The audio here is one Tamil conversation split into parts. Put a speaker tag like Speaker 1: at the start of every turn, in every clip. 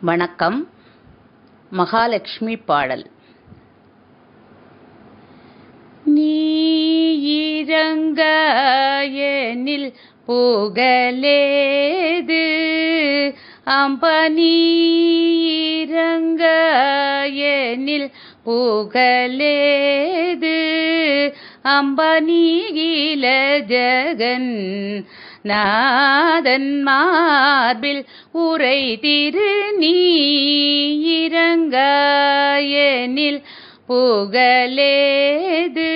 Speaker 1: வணக்கம். மகாலட்சுமி பாடல். நீ இறங்க நீரங்காயனில் புகழேது அம்பனீரங்காயனில் புகழேது அம்பனீகில ஜகன் நாதன் மார்பில் உரை திரு நீரங்காயனில் புகழேது.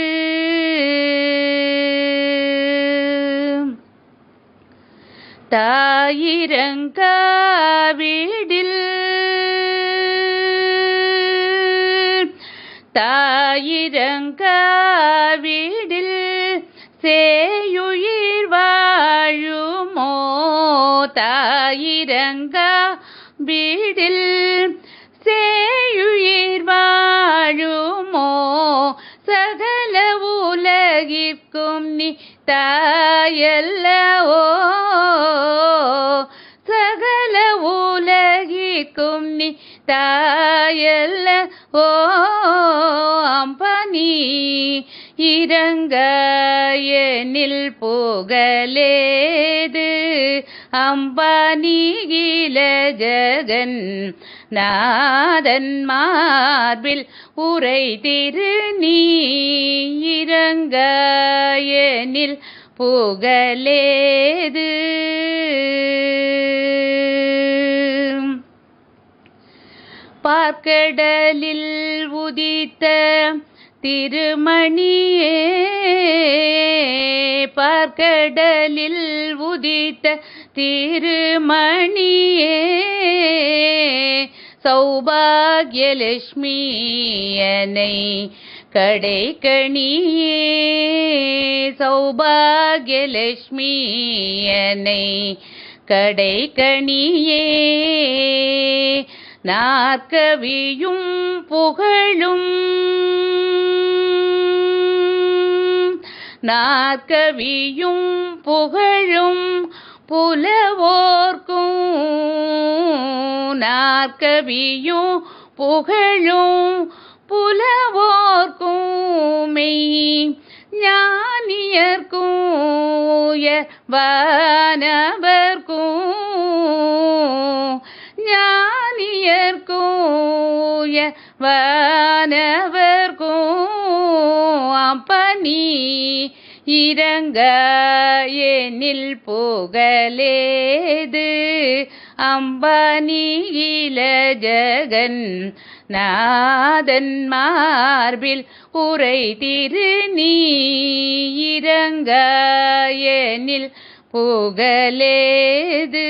Speaker 1: தாயிரங்காவிடில் தாயிரங்காவிடில் சேயுயிர் இறங்க வீடில் சேயுயிர் வாழுமோ? சகல உலகிற்கும் நீ தாயல்லவோ? சகல உலகிற்கும் நீ தாயல்ல ஓ அம்பனி இறங்க எனில் போகலேது ஜகன் நாதன் மார்பில் உரை திரு நீ இறங்காயனில் புகழேது. பார்க்கடலில் உதித்த திருமணியே பார்க்கடலில் உதித்த திருமணியே சௌபாகியலட்சுமியனை கடை கணியே சௌபாகியலட்சுமியனை கடை கணியே நாற்கவியும் புகழும் நாற்கவியும் புகழும் புலவோர்க்கும். நாற்கவியும் புகழும் புலவோர்க்கும். மெய் ஞானியர்க்கும் வானவர்க்கும். ஞானியர்க்கும் வானவர்க்கும். இறங்க இறங்காயனில் போகலேது. அம்பானியில ஜகன் நாதன் மார்பில் உரை திரு நீ இறங்க இறங்காயனில் போகலேது.